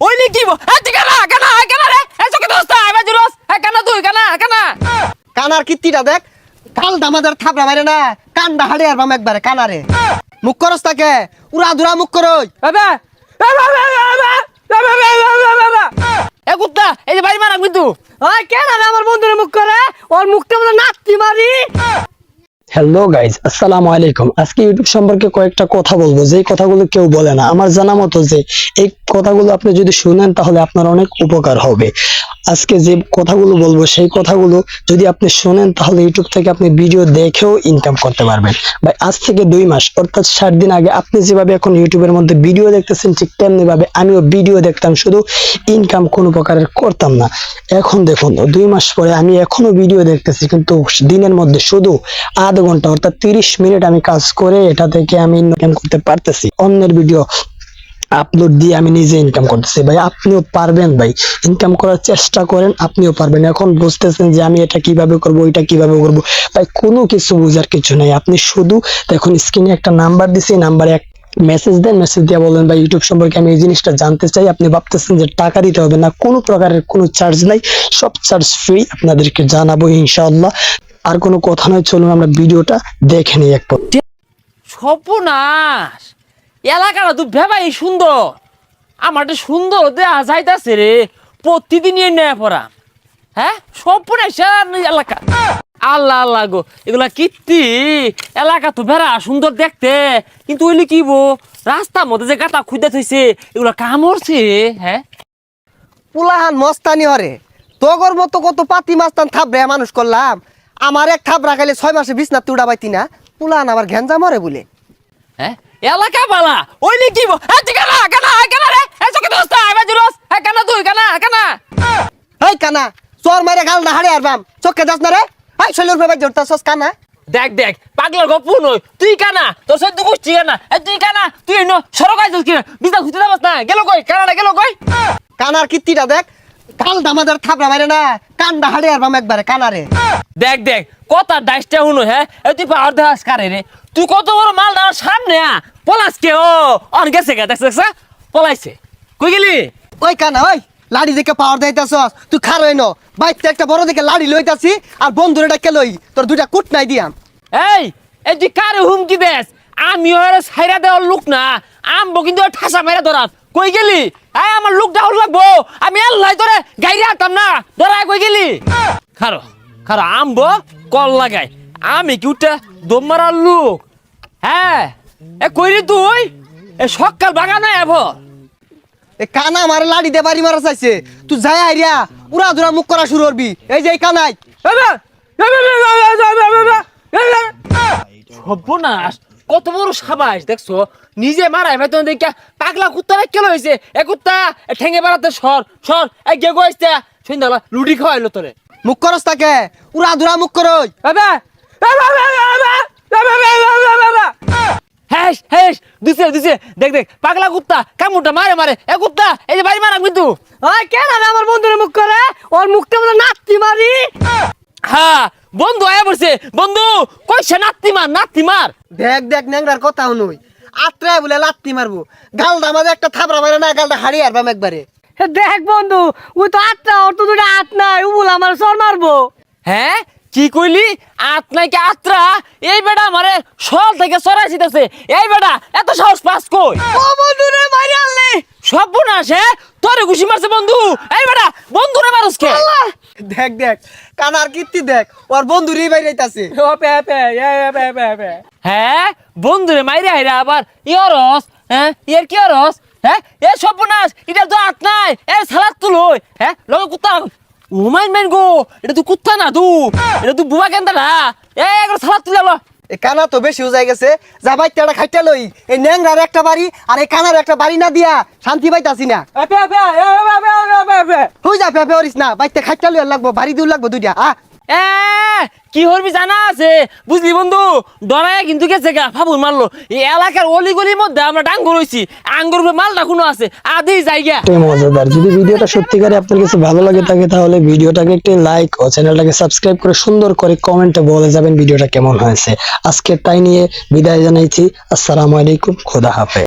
ওই নি কি এ কানা কানা কানা রে? এ চকে দোস্ত আই বাজু রস এ কানা তুই কানা কানা। কানার কীর্তিটা দেখ। কাল দামাদার থাপড়া মারে না কান্দা হাড়ে আর বাম একবারে কানারে। মুখ করস তাকে উড়া দুরা মুখ করই বাবা বাবা বাবা বাবা এ কুত্তা এই যে বাড়ি মারা কিন্তু। ওই কেন আমার বন্ধুর মুখ করে? ওর মুখটা বলে নাতি মারি। হ্যালো গাইজ আসসালামু আলাইকুম আজকে ইউটিউব সম্পর্কে কয়েকটা কথা বলব। যে কথাগুলো কেউ বলে না। আমার জানা মতো যে এই কথাগুলো আপনি যদি শুনেন, তাহলে আপনার অনেক উপকার হবে। আজকে যে কথাগুলো বলব, সেই কথাগুলো যদি আপনি শুনেন, তাহলে ইউটিউব থেকে আপনি ভিডিও দেখেও ইনকাম করতে পারবেন। ভাই, আজ থেকে দুই মাস, অর্থাৎ ষাট দিন আগে আপনি যেভাবে এখন ইউটিউবের মধ্যে ভিডিও দেখতেছেন, ঠিক তেমনি ভাবে আমিও ভিডিও দেখতাম। শুধু ইনকাম কোনো প্রকারের করতাম না। এখন দেখুন, দুই মাস পরে আমি এখনও ভিডিও দেখতেছি, কিন্তু দিনের মধ্যে শুধু আধ ঘণ্টা অর্থাৎ তিরিশ মিনিট আমি কাজ করে এটা থেকে আমি ইনকাম করতে পারতেছি। অন্যের ভিডিও আপলোড দিয়ে আমি নিজে ইনকাম করতেছি। ভাই, আপনিও পারবেন ভাই। ইনকাম করার চেষ্টা করেন, আপনিও পারবেন। এখন বুঝতেছেন যে আমি এটা কীভাবে করব, ওইটা কীভাবে করব। ভাই, কোনো কিছু বোঝার কিছু নাই। আপনি শুধু দেখুন স্ক্রিনে একটা নাম্বার দিছি নাম্বারে এক মেসেজ দেন মেসেজ দিয়ে বলেন, ভাই ইউটিউব সম্পর্কে আমি এই জিনিসটা জানতে চাই। আপনি ভাবতেছেন যে টাকা দিতে হবে না। কোনো প্রকারের কোনো চার্জ নাই। সব চার্জ ফ্রি আপনাদেরকে জানাব ইনশাআল্লাহ। আর কোনো কথা নয় চলুন আমরা ভিডিওটা দেখে নিই এক পর সর্বনাশ! এলাকাটা তো ভেবাই সুন্দর। আমার আমারটা সুন্দর দেয়া যাইতাছে রে। প্রতিদিনই নেয়া পড়া। হ্যাঁ? সর্বনাশ এলাকা। আল্লাহ আল্লাহ গো এগুলা কীর্তি। এলাকা তো ভেড়া সুন্দর দেখতে। কিন্তু ওইলি কি বো? রাস্তার মধ্যে যে গাটা খুঁজে থইছে এগুলা কামড়ছে হ্যাঁ? পুলাহান মস্তানি হরে। তোগর মতো কত পাতি মাস্তান থাপড়ে মানুষ করলাম। আমার এক থাপ খাইলে ছয় মাসে বিছনা তুড়া পাইতি না পুলাহান আবার ঘ্যাঞ্জা মরে বলে। হ্যাঁ? এলাকা বালা কি বো হ্যাঁ তুই কানা কানা কানা রে এ চকে দোস্ত আই হ্যাঁ কানা তুই কানা কানা। এই কানা চোর মারে গাল না হাড়ে আর বাম চোখে যাস না রে। এই শৈলের ভাবে জোরতা সস কানা। দেখ দেখ পাগলার গপ্প নই তুই কানা তোর সদ্য গোষ্ঠী কানা এ তুই কানা তুই এনো সরক আইছিস কিনা বিজা খুঁজতে যাবাস না গেল কই কানাডা গেল কই? কানার কীর্তিটা দেখ কাল দামাদার থাপড়া মারে না কান্দা হাড়ে আর বাম একবারে কানারে। দেখ দেখ কথা ডাইসটা শুনো হ্যাঁ? এ তুই পাওয়ার দেখাস কারে রে? তুই কত বড় মাল আমার সামনে আ পলাস কে? ও অন গেছে গে দেখছ পলাইছে। কই গেলি? ওই কানা ওই লাড়ি দেখে পাওয়ার দিতেছস তুই খারই ন বাইকতে একটা বড় দেখে লাড়ি লইতাছি আর বন্ধুরে ডাকে লই তোর দুইটা কুট নাই দিয়াম। এই এই তুই কারে হুমকি দেস? আমি ওরে সাইরা দেওয়ার লোক না। আমবো কিন্তু ঠাসা মেরে ধরাস। কই গেলি? এই আমার লোক ডাউন লাগবো। আমি আল্লাহ তোরে গাইরে আতাম না। ধরায় কই গেলি? খারো। খারো আমবো কল লাগাই আমি কি উঠে দম মারার লোক? হ্যাঁ এ কইরি তুই? এ সকাল বাগানে এভো এ কানা মারে লাড়ি দে বাড়ি মারা চাইছে। তুই যাই আইরিয়া উড়া দুরা মুখ করা শুরু করবি। এই যে এই কানাই। সর্বনাশ কত বড় সাবাস দেখছ? নিজে মারাই ভাই তোমার দেখা পাগলা কুত্তা রে কেলো হয়েছে এ কুত্তা ঠেঙে বেড়াতে সর সর এ গে গোয়াইছে সন্ধ্যাবেলা লুডি খাওয়াইলো তোরে। মুখ করস তাকে। উড়া দুরা মুখ করই বাবা হ্যাস হ্যাস দিছে দিছে। দেখ দেখ পাগলা কুত্তা কামুটা মারে মারে। এ কুত্তা এই যে বাড়ি মারা কিন্তু। ওই কেন আমি আমার বন্ধুর মুখ করে? ওর মুখটা বলে নাতি মারি। হ্যাঁ বন্ধু আয়া বন্ধু কইছে মার মার। দেখ দেখ ন্যাংরার কথা শুনুই। আত্রায় বলে লাত্তি মারবো। গালটা আমাদের একটা থাবড়া মারে না গালটা হারিয়ে আর বাম একবারে। দেখ বন্ধু ওই তো আটটা ওর তো দুটো হাত নাই আমার সর মারবো। হ্যাঁ কি কইলি? আত নাকি আত্রা এই বেটা আমারে সল থেকে সরাই দিতেছে। এই বেটা এত সাহস পাস কই? ও বন্ধু রে মারি আনলে সব হ্যাঁ তোরে ঘুষি মারছে বন্ধু। এই বেটা বন্ধু রে মারুস কে? দেখ দেখ কানার কীর্তি দেখ ওর বন্ধু রে বাইরাইতাছে ও পে পে এ পে পে পে হ্যাঁ বন্ধু রে মাইরে আইরা আবার ইয়রস হ্যাঁ? ইয়ার কি অরস হ্যাঁ? এ সব বোনাস এটা তো আত নাই! এ সালাদ হ্যাঁ? লগে কুত্তা গো! এটা তুই কুত্তা না তু এটা তুই বুবা কেন না! এ একবার সালাদ তুলে লো। এই কানা তো বেশি উজাই গেছে। যা বাইকটা একটা খাইটা লই। এই ন্যাংরার একটা বাড়ি আর এই কানার একটা বাড়ি না দিয়া শান্তি পাইতাছি না। এ এ এ হই যা ফেফে হরিস না। বাইকটা খাইটা লই লাগবো বাড়ি দিউ লাগবো দুইটা। আ কি হরবি জানা আছে? বুঝলি বন্ধু ডরায় কিন্তু গেছে গা মারলো। এই এলাকার মধ্যে আমরা আঙ্গুর আছে আদি জায়গা মজাদার, যদি ভিডিওটা সত্যিকারে আপনার কাছে ভালো লাগে থাকে, তাহলে ভিডিওটাকে একটি লাইক ও চ্যানেলটাকে সাবস্ক্রাইব করে সুন্দর করে কমেন্টে বলে যাবেন ভিডিওটা কেমন হয়েছে। আজকে তাই নিয়ে বিদায় জানাইছি, আসসালামু আলাইকুম, খোদা হাফেজ।